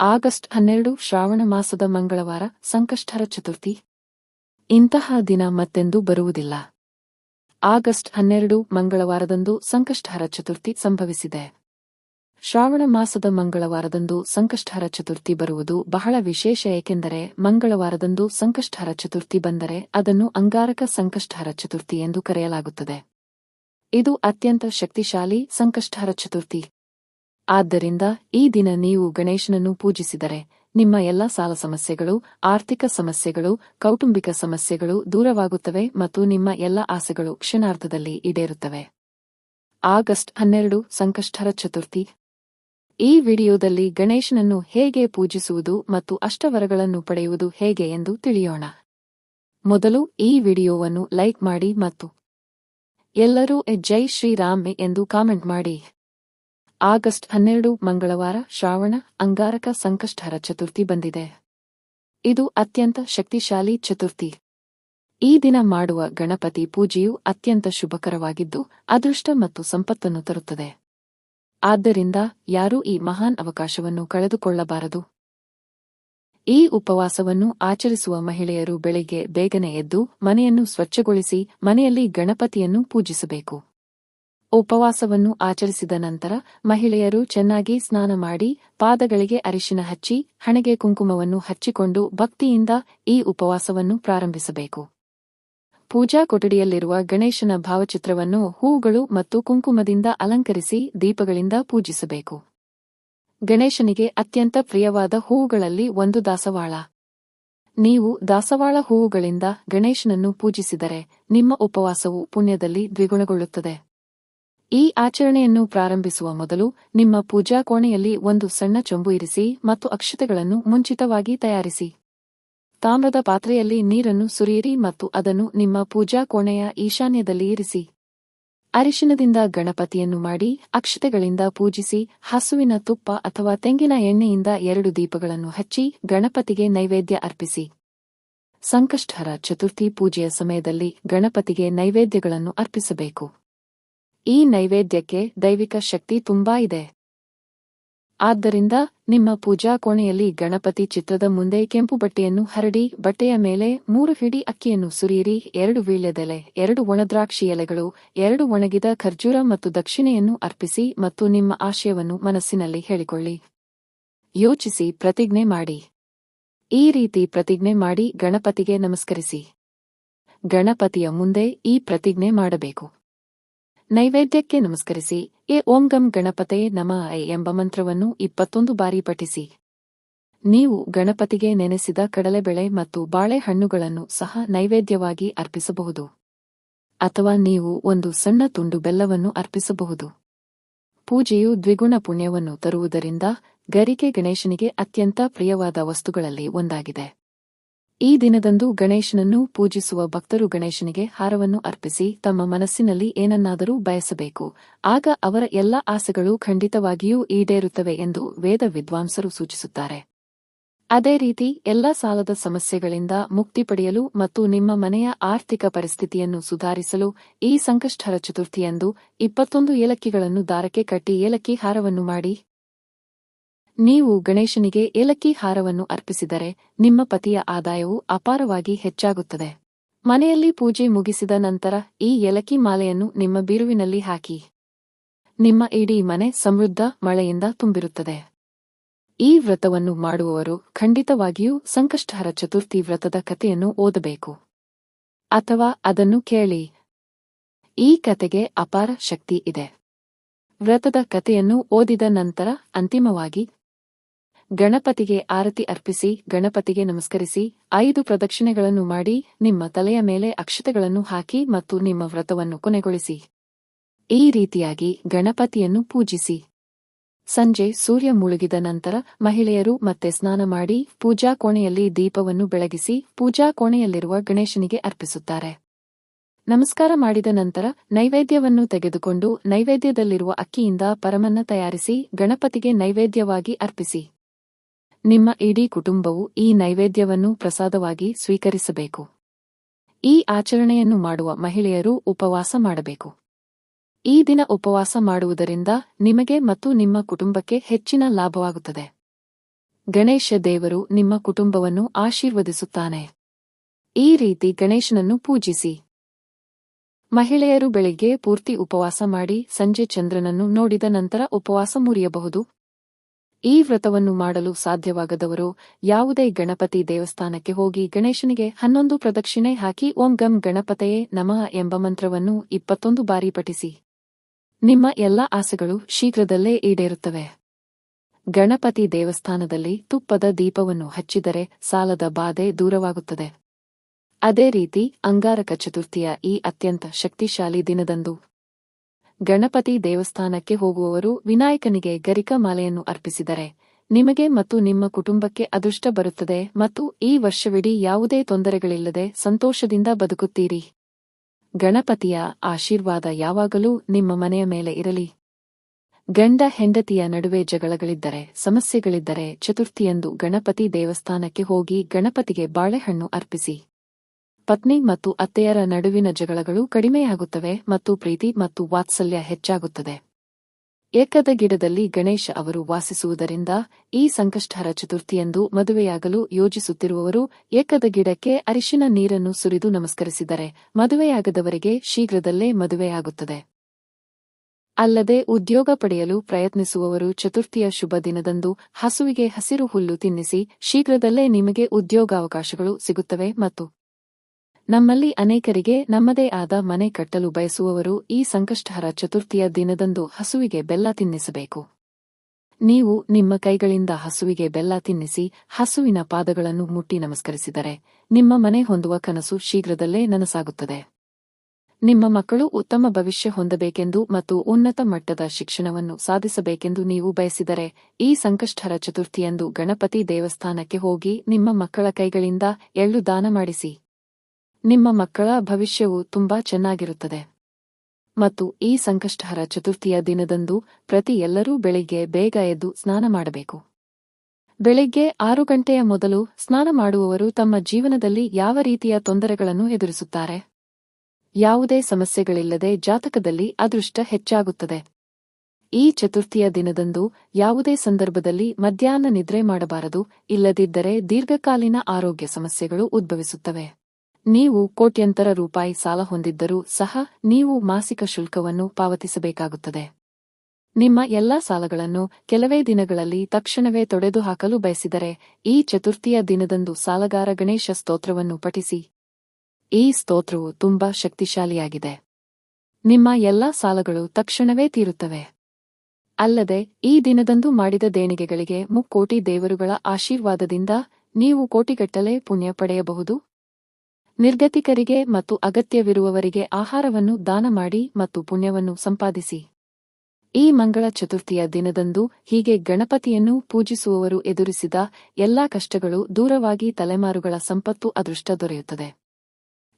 August ಹನ್ನೆರಡು ಶ್ರಾವಣ ಮಾಸದ ಮಂಗಳವಾರ, ಸಂಕಷ್ಟರ ಚತುರ್ಥಿ. ಇಂತಹ ದಿನ ಮತ್ತೆಂದೂ ಬರುವುದಿಲ್ಲ. ಆಗಸ್ಟ್ ಹನ್ನೆರಡು ಮಂಗಳವಾರದಂದು ಸಂಕಷ್ಟಹರ ಚತುರ್ಥಿ ಸಂಭವಿಸಿದೆ. ಶ್ರಾವಣ ಮಾಸದ ಮಂಗಳವಾರದಂದು ಸಂಕಷ್ಟಹರ ಚತುರ್ಥಿ ಬರುವುದು ಬಹಳ ವಿಶೇಷ, ಏಕೆಂದರೆ ಮಂಗಳವಾರದಂದು ಸಂಕಷ್ಟಹರ ಚತುರ್ಥಿ ಬಂದರೆ ಅದನ್ನು ಅಂಗಾರಕ ಸಂಕಷ್ಟಹರ ಚತುರ್ಥಿ ಎಂದು ಕರೆಯಲಾಗುತ್ತದೆ. ಇದು ಅತ್ಯಂತ ಶಕ್ತಿಶಾಲಿ ಸಂಕಷ್ಟಹರ ಚತುರ್ಥಿ. ಆದ್ದರಿಂದ ಈ ದಿನ ನೀವು ಗಣೇಶನನ್ನು ಪೂಜಿಸಿದರೆ ನಿಮ್ಮ ಎಲ್ಲ ಸಾಲ ಸಮಸ್ಯೆಗಳು, ಆರ್ಥಿಕ ಸಮಸ್ಯೆಗಳು, ಕೌಟುಂಬಿಕ ಸಮಸ್ಯೆಗಳು ದೂರವಾಗುತ್ತವೆ ಮತ್ತು ನಿಮ್ಮ ಎಲ್ಲ ಆಸೆಗಳು ಕ್ಷಣಾರ್ಧದಲ್ಲಿ ಈಡೇರುತ್ತವೆ. ಆಗಸ್ಟ್ ಹನ್ನೆರಡು, ಸಂಕಷ್ಟರ ಚತುರ್ಥಿ. ಈ ವಿಡಿಯೋದಲ್ಲಿ ಗಣೇಶನನ್ನು ಹೇಗೆ ಪೂಜಿಸುವುದು ಮತ್ತು ಅಷ್ಟವರಗಳನ್ನು ಪಡೆಯುವುದು ಹೇಗೆ ಎಂದು ತಿಳಿಯೋಣ. ಮೊದಲು ಈ ವಿಡಿಯೋವನ್ನು ಲೈಕ್ ಮಾಡಿ ಮತ್ತು ಎಲ್ಲರೂ ಎ ಜೈ ಶ್ರೀರಾಮ್ ಎಂದು ಕಾಮೆಂಟ್ ಮಾಡಿ. ಆಗಸ್ಟ್ ಹನ್ನೆರಡು, ಮಂಗಳವಾರ, ಶ್ರಾವಣ, ಅಂಗಾರಕ ಸಂಕಷ್ಟಹರ ಚತುರ್ಥಿ ಬಂದಿದೆ. ಇದು ಅತ್ಯಂತ ಶಕ್ತಿಶಾಲಿ ಚತುರ್ಥಿ. ಈ ದಿನ ಮಾಡುವ ಗಣಪತಿ ಪೂಜೆಯು ಅತ್ಯಂತ ಶುಭಕರವಾಗಿದ್ದು, ಅದೃಷ್ಟ ಮತ್ತು ಸಂಪತ್ತನ್ನು ತರುತ್ತದೆ. ಆದ್ದರಿಂದ ಯಾರೂ ಈ ಮಹಾನ್ ಅವಕಾಶವನ್ನು ಕಳೆದುಕೊಳ್ಳಬಾರದು. ಈ ಉಪವಾಸವನ್ನು ಆಚರಿಸುವ ಮಹಿಳೆಯರು ಬೆಳಿಗ್ಗೆ ಬೇಗನೆ ಎದ್ದು ಮನೆಯನ್ನು ಸ್ವಚ್ಛಗೊಳಿಸಿ ಮನೆಯಲ್ಲಿ ಗಣಪತಿಯನ್ನು ಪೂಜಿಸಬೇಕು. ಉಪವಾಸವನ್ನು ಆಚರಿಸಿದ ನಂತರ ಮಹಿಳೆಯರು ಚೆನ್ನಾಗಿ ಸ್ನಾನ ಮಾಡಿ ಪಾದಗಳಿಗೆ ಅರಿಶಿನ ಹಚ್ಚಿ ಹಣೆಗೆ ಕುಂಕುಮವನ್ನು ಹಚ್ಚಿಕೊಂಡು ಭಕ್ತಿಯಿಂದ ಈ ಉಪವಾಸವನ್ನು ಪ್ರಾರಂಭಿಸಬೇಕು. ಪೂಜಾ ಕೊಠಡಿಯಲ್ಲಿರುವ ಗಣೇಶನ ಭಾವಚಿತ್ರವನ್ನು ಹೂಗಳು ಮತ್ತು ಕುಂಕುಮದಿಂದ ಅಲಂಕರಿಸಿ ದೀಪಗಳಿಂದ ಪೂಜಿಸಬೇಕು. ಗಣೇಶನಿಗೆ ಅತ್ಯಂತ ಪ್ರಿಯವಾದ ಹೂವುಗಳಲ್ಲಿ ಒಂದು ದಾಸವಾಳ. ನೀವು ದಾಸವಾಳ ಹೂವುಗಳಿಂದ ಗಣೇಶನನ್ನು ಪೂಜಿಸಿದರೆ ನಿಮ್ಮ ಉಪವಾಸವು ಪುಣ್ಯದಲ್ಲಿ ದ್ವಿಗುಣಗೊಳ್ಳುತ್ತದೆ. ಈ ಆಚರಣೆಯನ್ನು ಪ್ರಾರಂಭಿಸುವ ಮೊದಲು ನಿಮ್ಮ ಪೂಜಾ ಕೋಣೆಯಲ್ಲಿ ಒಂದು ಸಣ್ಣ ಚೊಂಬು ಇರಿಸಿ ಮತ್ತು ಅಕ್ಷತೆಗಳನ್ನು ಮುಂಚಿತವಾಗಿ ತಯಾರಿಸಿ. ತಾಮ್ರದ ಪಾತ್ರೆಯಲ್ಲಿ ನೀರನ್ನು ಸುರಿಯಿರಿ ಮತ್ತು ಅದನ್ನು ನಿಮ್ಮ ಪೂಜಾ ಕೋಣೆಯ ಈಶಾನ್ಯದಲ್ಲಿ ಇರಿಸಿ. ಅರಿಶಿನದಿಂದ ಗಣಪತಿಯನ್ನು ಮಾಡಿ ಅಕ್ಷತೆಗಳಿಂದ ಪೂಜಿಸಿ ಹಸುವಿನ ತುಪ್ಪ ಅಥವಾ ತೆಂಗಿನ ಎಣ್ಣೆಯಿಂದ ಎರಡು ದೀಪಗಳನ್ನು ಹಚ್ಚಿ ಗಣಪತಿಗೆ ನೈವೇದ್ಯ ಅರ್ಪಿಸಿ. ಸಂಕಷ್ಟಹರ ಚತುರ್ಥಿ ಪೂಜೆಯ ಸಮಯದಲ್ಲಿ ಗಣಪತಿಗೆ ನೈವೇದ್ಯಗಳನ್ನು ಅರ್ಪಿಸಬೇಕು. ಈ ನೈವೇದ್ಯಕ್ಕೆ ದೈವಿಕ ಶಕ್ತಿ ತುಂಬಾ ಇದೆ. ಆದ್ದರಿಂದ ನಿಮ್ಮ ಪೂಜಾ ಕೋಣೆಯಲ್ಲಿ ಗಣಪತಿ ಚಿತ್ರದ ಮುಂದೆ ಕೆಂಪು ಬಟ್ಟೆಯನ್ನು ಹರಡಿ, ಬಟ್ಟೆಯ ಮೇಲೆ ಮೂರು ಹಿಡಿ ಅಕ್ಕಿಯನ್ನು ಸುರಿಯಿರಿ, ಎರಡು ವೀಳ್ಯದೆಲೆ, ಎರಡು ಒಣದ್ರಾಕ್ಷಿ ಎಲೆಗಳು, ಎರಡು ಒಣಗಿದ ಖರ್ಜೂರ ಮತ್ತು ದಕ್ಷಿಣೆಯನ್ನು ಅರ್ಪಿಸಿ ಮತ್ತು ನಿಮ್ಮ ಆಶಯವನ್ನು ಮನಸ್ಸಿನಲ್ಲಿ ಹೇಳಿಕೊಳ್ಳಿ. ಯೋಚಿಸಿ, ಪ್ರತಿಜ್ಞೆ ಮಾಡಿ. ಈ ರೀತಿ ಪ್ರತಿಜ್ಞೆ ಮಾಡಿ ಗಣಪತಿಗೆ ನಮಸ್ಕರಿಸಿ. ಗಣಪತಿಯ ಮುಂದೆ ಈ ಪ್ರತಿಜ್ಞೆ ಮಾಡಬೇಕು. ನೈವೇದ್ಯಕ್ಕೆ ನಮಸ್ಕರಿಸಿ. ಎ ಓಂ ಗಂ ಗಣಪತೆ ನಮ ಐ ಎಂಬ ಮಂತ್ರವನ್ನು ಇಪ್ಪತ್ತೊಂದು ಬಾರಿ ಪಠಿಸಿ. ನೀವು ಗಣಪತಿಗೆ ನೆನೆಸಿದ ಕಡಲೆಬೇಳೆ ಮತ್ತು ಬಾಳೆಹಣ್ಣುಗಳನ್ನು ಸಹ ನೈವೇದ್ಯವಾಗಿ ಅರ್ಪಿಸಬಹುದು. ಅಥವಾ ನೀವು ಒಂದು ಸಣ್ಣ ತುಂಡು ಬೆಲ್ಲವನ್ನು ಅರ್ಪಿಸಬಹುದು. ಪೂಜೆಯು ದ್ವಿಗುಣ ಪುಣ್ಯವನ್ನು ತರುವುದರಿಂದ ಗರಿಕೆ ಗಣೇಶನಿಗೆ ಅತ್ಯಂತ ಪ್ರಿಯವಾದ ವಸ್ತುಗಳಲ್ಲಿ ಒಂದಾಗಿದೆ. ಈ ದಿನದಂದು ಗಣೇಶನನ್ನು ಪೂಜಿಸುವ ಭಕ್ತರು ಗಣೇಶನಿಗೆ ಹಾರವನ್ನು ಅರ್ಪಿಸಿ ತಮ್ಮ ಮನಸ್ಸಿನಲ್ಲಿ ಏನನ್ನಾದರೂ ಬಯಸಬೇಕು. ಆಗ ಅವರ ಎಲ್ಲ ಆಸೆಗಳು ಖಂಡಿತವಾಗಿಯೂ ಈಡೇರುತ್ತವೆ ಎಂದು ವೇದ ವಿದ್ವಾಂಸರು ಸೂಚಿಸುತ್ತಾರೆ. ಅದೇ ರೀತಿ ಎಲ್ಲ ಸಾಲದ ಸಮಸ್ಯೆಗಳಿಂದ ಮುಕ್ತಿ ಪಡೆಯಲು ಮತ್ತು ನಿಮ್ಮ ಮನೆಯ ಆರ್ಥಿಕ ಪರಿಸ್ಥಿತಿಯನ್ನು ಸುಧಾರಿಸಲು ಈ ಸಂಕಷ್ಟರ ಚತುರ್ಥಿಯಂದು ಇಪ್ಪತ್ತೊಂದು ಏಲಕ್ಕಿಗಳನ್ನು ದಾರಕ್ಕೆ ಕಟ್ಟಿ ಏಲಕ್ಕಿ ಹಾರವನ್ನು ಮಾಡಿ ನೀವು ಗಣೇಶನಿಗೆ ಏಲಕ್ಕಿ ಹಾರವನ್ನು ಅರ್ಪಿಸಿದರೆ ನಿಮ್ಮ ಪತಿಯ ಆದಾಯವು ಅಪಾರವಾಗಿ ಹೆಚ್ಚಾಗುತ್ತದೆ. ಮನೆಯಲ್ಲಿ ಪೂಜೆ ಮುಗಿಸಿದ ನಂತರ ಈ ಏಲಕ್ಕಿ ಮಾಲೆಯನ್ನು ನಿಮ್ಮ ಬಿರುವಿನಲ್ಲಿ ಹಾಕಿ. ನಿಮ್ಮ ಇಡೀ ಮನೆ ಸಮೃದ್ಧ ಮಳೆಯಿಂದ ತುಂಬಿರುತ್ತದೆ. ಈ ವ್ರತವನ್ನು ಮಾಡುವವರು ಖಂಡಿತವಾಗಿಯೂ ಸಂಕಷ್ಟಹರ ಚತುರ್ಥಿ ವ್ರತದ ಕಥೆಯನ್ನು ಓದಬೇಕು. ಅಥವಾ ಅದನ್ನು ಕೇಳಿ. ಈ ಕತೆಗೆ ಅಪಾರ ಶಕ್ತಿ ಇದೆ. ವ್ರತದ ಕಥೆಯನ್ನು ಓದಿದ ನಂತರ ಅಂತಿಮವಾಗಿ ಗಣಪತಿಗೆ ಆರತಿ ಅರ್ಪಿಸಿ, ಗಣಪತಿಗೆ ನಮಸ್ಕರಿಸಿ, ಐದು ಪ್ರದಕ್ಷಿಣೆಗಳನ್ನು ಮಾಡಿ, ನಿಮ್ಮ ತಲೆಯ ಮೇಲೆ ಅಕ್ಷತೆಗಳನ್ನು ಹಾಕಿ ಮತ್ತು ನಿಮ್ಮ ವ್ರತವನ್ನು ಕೊನೆಗೊಳಿಸಿ. ಈ ರೀತಿಯಾಗಿ ಗಣಪತಿಯನ್ನು ಪೂಜಿಸಿ. ಸಂಜೆ ಸೂರ್ಯ ಮುಳುಗಿದ ನಂತರ ಮಹಿಳೆಯರು ಮತ್ತೆ ಸ್ನಾನ ಮಾಡಿ, ಪೂಜಾ ಕೋಣೆಯಲ್ಲಿ ದೀಪವನ್ನು ಬೆಳಗಿಸಿ, ಪೂಜಾ ಕೋಣೆಯಲ್ಲಿರುವ ಗಣೇಶನಿಗೆ ಅರ್ಪಿಸುತ್ತಾರೆ. ನಮಸ್ಕಾರ ಮಾಡಿದ ನಂತರ ನೈವೇದ್ಯವನ್ನು ತೆಗೆದುಕೊಂಡು ನೈವೇದ್ಯದಲ್ಲಿರುವ ಅಕ್ಕಿಯಿಂದ ಪರಮನ್ನ ತಯಾರಿಸಿ, ಗಣಪತಿಗೆ ನೈವೇದ್ಯವಾಗಿ ಅರ್ಪಿಸಿ. ನಿಮ್ಮ ಇಡೀ ಕುಟುಂಬವು ಈ ನೈವೇದ್ಯವನ್ನು ಪ್ರಸಾದವಾಗಿ ಸ್ವೀಕರಿಸಬೇಕು. ಈ ಆಚರಣೆಯನ್ನು ಮಾಡುವ ಮಹಿಳೆಯರು ಉಪವಾಸ ಮಾಡಬೇಕು. ಈ ದಿನ ಉಪವಾಸ ಮಾಡುವುದರಿಂದ ನಿಮಗೆ ಮತ್ತು ನಿಮ್ಮ ಕುಟುಂಬಕ್ಕೆ ಹೆಚ್ಚಿನ ಲಾಭವಾಗುತ್ತದೆ. ಗಣೇಶ ದೇವರು ನಿಮ್ಮ ಕುಟುಂಬವನ್ನು ಆಶೀರ್ವದಿಸುತ್ತಾನೆ. ಈ ರೀತಿ ಗಣೇಶನನ್ನು ಪೂಜಿಸಿ. ಮಹಿಳೆಯರು ಬೆಳಿಗ್ಗೆ ಪೂರ್ತಿ ಉಪವಾಸ ಮಾಡಿ ಸಂಜೆ ಚಂದ್ರನನ್ನು ನೋಡಿದ ನಂತರ ಉಪವಾಸ ಮುರಿಯಬಹುದು. ಈ ವ್ರತವನ್ನು ಮಾಡಲು ಸಾಧ್ಯವಾಗದವರು ಯಾವುದೇ ಗಣಪತಿ ದೇವಸ್ಥಾನಕ್ಕೆ ಹೋಗಿ ಗಣೇಶನಿಗೆ ಹನ್ನೊಂದು ಪ್ರದಕ್ಷಿಣೆ ಹಾಕಿ ಓಂ ಗಂ ಗಣಪತಯೇ ನಮಃ ಎಂಬ ಮಂತ್ರವನ್ನು ಇಪ್ಪತ್ತೊಂದು ಬಾರಿ ಪಠಿಸಿ. ನಿಮ್ಮ ಎಲ್ಲ ಆಸೆಗಳು ಶೀಘ್ರದಲ್ಲೇ ಈಡೇರುತ್ತವೆ. ಗಣಪತಿ ದೇವಸ್ಥಾನದಲ್ಲಿ ತುಪ್ಪದ ದೀಪವನ್ನು ಹಚ್ಚಿದರೆ ಸಾಲದ ಬಾಧೆ ದೂರವಾಗುತ್ತದೆ. ಅದೇ ರೀತಿ ಅಂಗಾರಕ ಚತುರ್ಥಿಯ ಈ ಅತ್ಯಂತ ಶಕ್ತಿಶಾಲಿ ದಿನದಂದು ಗಣಪತಿ ದೇವಸ್ಥಾನಕ್ಕೆ ಹೋಗುವವರು ವಿನಾಯಕನಿಗೆ ಗರಿಕ ಮಾಲೆಯನ್ನು ಅರ್ಪಿಸಿದರೆ, ನಿಮಗೆ ಮತ್ತು ನಿಮ್ಮ ಕುಟುಂಬಕ್ಕೆ ಅದೃಷ್ಟ ಬರುತ್ತದೆ ಮತ್ತು ಈ ವರ್ಷವಿಡೀ ಯಾವುದೇ ತೊಂದರೆಗಳಿಲ್ಲದೆ ಸಂತೋಷದಿಂದ ಬದುಕುತ್ತೀರಿ. ಗಣಪತಿಯ ಆಶೀರ್ವಾದ ಯಾವಾಗಲೂ ನಿಮ್ಮ ಮನೆಯ ಮೇಲೆ ಇರಲಿ. ಗಂಡ ಹೆಂಡತಿಯ ನಡುವೆ ಜಗಳಗಳಿದ್ದರೆ, ಸಮಸ್ಯೆಗಳಿದ್ದರೆ ಚತುರ್ಥಿಯಂದು ಗಣಪತಿ ದೇವಸ್ಥಾನಕ್ಕೆ ಹೋಗಿ ಗಣಪತಿಗೆ ಬಾಳೆಹಣ್ಣು ಅರ್ಪಿಸಿ. ಪತ್ನಿ ಮತ್ತು ಅತ್ತೆಯರ ನಡುವಿನ ಜಗಳಗಳು ಕಡಿಮೆಯಾಗುತ್ತವೆ ಮತ್ತು ಪ್ರೀತಿ ಮತ್ತು ವಾತ್ಸಲ್ಯ ಹೆಚ್ಚಾಗುತ್ತದೆ. ಏಕದ ಗಿಡದಲ್ಲಿ ಗಣೇಶ ಅವರು ವಾಸಿಸುವುದರಿಂದ ಈ ಸಂಕಷ್ಟಹರ ಚತುರ್ಥಿಯಂದು ಮದುವೆಯಾಗಲು ಯೋಜಿಸುತ್ತಿರುವವರು ಏಕದ ಗಿಡಕ್ಕೆ ಅರಿಶಿನ ನೀರನ್ನು ಸುರಿದು ನಮಸ್ಕರಿಸಿದರೆ ಮದುವೆಯಾಗದವರಿಗೆ ಶೀಘ್ರದಲ್ಲೇ ಮದುವೆಯಾಗುತ್ತದೆ. ಅಲ್ಲದೆ ಉದ್ಯೋಗ ಪಡೆಯಲು ಪ್ರಯತ್ನಿಸುವವರು ಚತುರ್ಥಿಯ ಶುಭ ದಿನದಂದು ಹಸುವಿಗೆ ಹಸಿರು ಹುಲ್ಲು ತಿನ್ನಿಸಿ ಶೀಘ್ರದಲ್ಲೇ ನಿಮಗೆ ಉದ್ಯೋಗಾವಕಾಶಗಳು ಸಿಗುತ್ತವೆ ಮತ್ತು ನಮ್ಮಲ್ಲಿ ಅನೇಕರಿಗೆ ನಮ್ಮದೇ ಆದ ಮನೆ ಕಟ್ಟಲು ಬಯಸುವವರು ಈ ಸಂಕಷ್ಟಹರ ಚತುರ್ಥಿಯ ದಿನದಂದು ಹಸುವಿಗೆ ಬೆಲ್ಲ ತಿನ್ನಿಸಬೇಕು. ನೀವು ನಿಮ್ಮ ಕೈಗಳಿಂದ ಹಸುವಿಗೆ ಬೆಲ್ಲ ತಿನ್ನಿಸಿ ಹಸುವಿನ ಪಾದಗಳನ್ನು ಮುಟ್ಟಿ ನಮಸ್ಕರಿಸಿದರೆ ನಿಮ್ಮ ಮನೆ ಹೊಂದುವ ಕನಸು ಶೀಘ್ರದಲ್ಲೇ ನನಸಾಗುತ್ತದೆ. ನಿಮ್ಮ ಮಕ್ಕಳು ಉತ್ತಮ ಭವಿಷ್ಯ ಹೊಂದಬೇಕೆಂದು ಮತ್ತು ಉನ್ನತ ಮಟ್ಟದ ಶಿಕ್ಷಣವನ್ನು ಸಾಧಿಸಬೇಕೆಂದು ನೀವು ಬಯಸಿದರೆ ಈ ಸಂಕಷ್ಟರ ಚತುರ್ಥಿಯಂದು ಗಣಪತಿ ದೇವಸ್ಥಾನಕ್ಕೆ ಹೋಗಿ ನಿಮ್ಮ ಮಕ್ಕಳ ಕೈಗಳಿಂದ ಎಳ್ಳು ದಾನ ಮಾಡಿಸಿ. ನಿಮ್ಮ ಮಕ್ಕಳ ಭವಿಷ್ಯವು ತುಂಬಾ ಚೆನ್ನಾಗಿರುತ್ತದೆ. ಮತ್ತು ಈ ಸಂಕಷ್ಟಹರ ಚತುರ್ಥಿಯ ದಿನದಂದು ಪ್ರತಿ ಎಲ್ಲರೂ ಬೆಳಿಗ್ಗೆ ಬೇಗ ಎದ್ದು ಸ್ನಾನ ಮಾಡಬೇಕು. ಬೆಳಿಗ್ಗೆ ಆರು ಗಂಟೆಯ ಮೊದಲು ಸ್ನಾನ ಮಾಡುವವರು ತಮ್ಮ ಜೀವನದಲ್ಲಿ ಯಾವ ರೀತಿಯ ತೊಂದರೆಗಳನ್ನು ಎದುರಿಸುತ್ತಾರೆ? ಯಾವುದೇ ಸಮಸ್ಯೆಗಳಿಲ್ಲದೆ ಜಾತಕದಲ್ಲಿ ಅದೃಷ್ಟ ಹೆಚ್ಚಾಗುತ್ತದೆ. ಈ ಚತುರ್ಥಿಯ ದಿನದಂದು ಯಾವುದೇ ಸಂದರ್ಭದಲ್ಲಿ ಮಧ್ಯಾಹ್ನ ನಿದ್ರೆ ಮಾಡಬಾರದು, ಇಲ್ಲದಿದ್ದರೆ ದೀರ್ಘಕಾಲೀನ ಆರೋಗ್ಯ ಸಮಸ್ಯೆಗಳು ಉದ್ಭವಿಸುತ್ತವೆ. ನೀವು ಕೋಟ್ಯಂತರ ರೂಪಾಯಿ ಸಾಲ ಹೊಂದಿದ್ದರೂ ಸಹ ನೀವು ಮಾಸಿಕ ಶುಲ್ಕವನ್ನು ಪಾವತಿಸಬೇಕಾಗುತ್ತದೆ. ನಿಮ್ಮ ಎಲ್ಲಾ ಸಾಲಗಳನ್ನು ಕೆಲವೇ ದಿನಗಳಲ್ಲಿ ತಕ್ಷಣವೇ ತೊಡೆದುಹಾಕಲು ಬಯಸಿದರೆ ಈ ಚತುರ್ಥಿಯ ದಿನದಂದು ಸಾಲಗಾರ ಗಣೇಶ ಸ್ತೋತ್ರವನ್ನು ಪಠಿಸಿ. ಈ ಸ್ತೋತ್ರವು ತುಂಬಾ ಶಕ್ತಿಶಾಲಿಯಾಗಿದೆ. ನಿಮ್ಮ ಎಲ್ಲಾ ಸಾಲಗಳು ತಕ್ಷಣವೇ ತೀರುತ್ತವೆ. ಅಲ್ಲದೆ ಈ ದಿನದಂದು ಮಾಡಿದ ದೇಣಿಗೆಗಳಿಗೆ ಮುಕ್ಕೋಟಿ ದೇವರುಗಳ ಆಶೀರ್ವಾದದಿಂದ ನೀವು ಕೋಟಿಗಟ್ಟಲೆ ಪುಣ್ಯ ಪಡೆಯಬಹುದು. ನಿರ್ಗತಿಕರಿಗೆ ಮತ್ತು ಅಗತ್ಯವಿರುವವರಿಗೆ ಆಹಾರವನ್ನು ದಾನ ಮಾಡಿ ಮತ್ತು ಪುಣ್ಯವನ್ನು ಸಂಪಾದಿಸಿ. ಈ ಮಂಗಳ ಚತುರ್ಥಿಯ ದಿನದಂದು ಹೀಗೆ ಗಣಪತಿಯನ್ನು ಪೂಜಿಸುವವರು ಎದುರಿಸಿದ ಎಲ್ಲಾ ಕಷ್ಟಗಳು ದೂರವಾಗಿ ತಲೆಮಾರುಗಳ ಸಂಪತ್ತು ಅದೃಷ್ಟ ದೊರೆಯುತ್ತದೆ.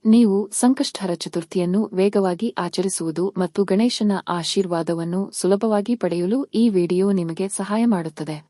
ನೀವು ಸಂಕಷ್ಟಹರ ಚತುರ್ಥಿಯನ್ನು ವೇಗವಾಗಿ ಆಚರಿಸುವುದು ಮತ್ತು ಗಣೇಶನ ಆಶೀರ್ವಾದವನ್ನು ಸುಲಭವಾಗಿ ಪಡೆಯಲು ಈ ವಿಡಿಯೋ ನಿಮಗೆ ಸಹಾಯ ಮಾಡುತ್ತದೆ.